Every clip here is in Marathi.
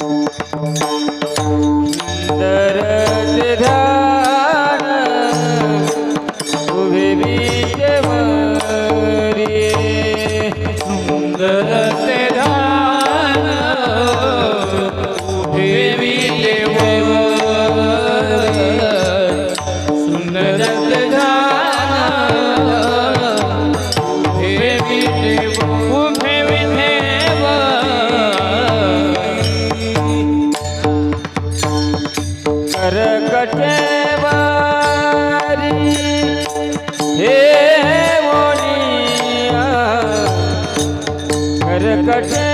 Thank you. संकटेवारी हे मोनिया करकटे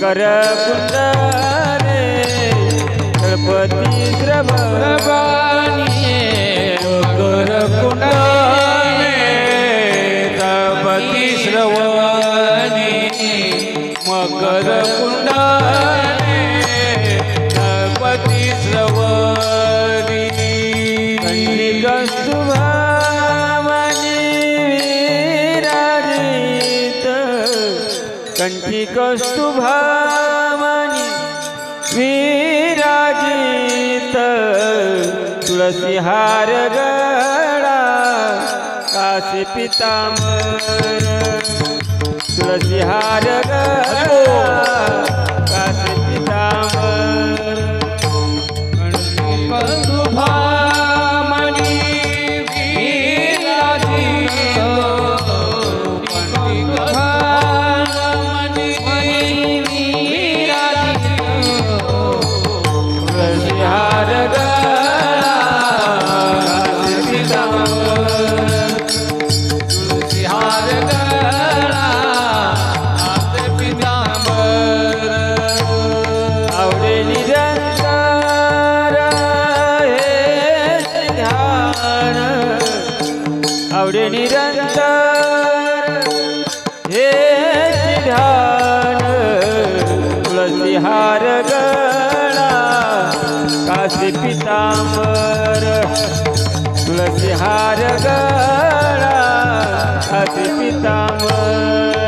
कर रे. गणपती द्रभ कंठी कस्तुभामणी विराजित तुळसी हार गळा काशी पितामर तुळसी हार गळा धावडे निरंतर हे ध्यान तुळसीहार गळा काशी पितांबर तुळसीहार गळा काशी पितांबर.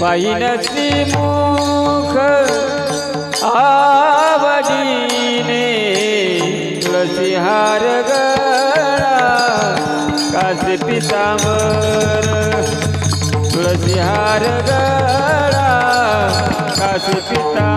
पायीनसी मुख आवडीने तुळसी हार गळा कासे पितांबर. तुळसी हार गळा कास पिता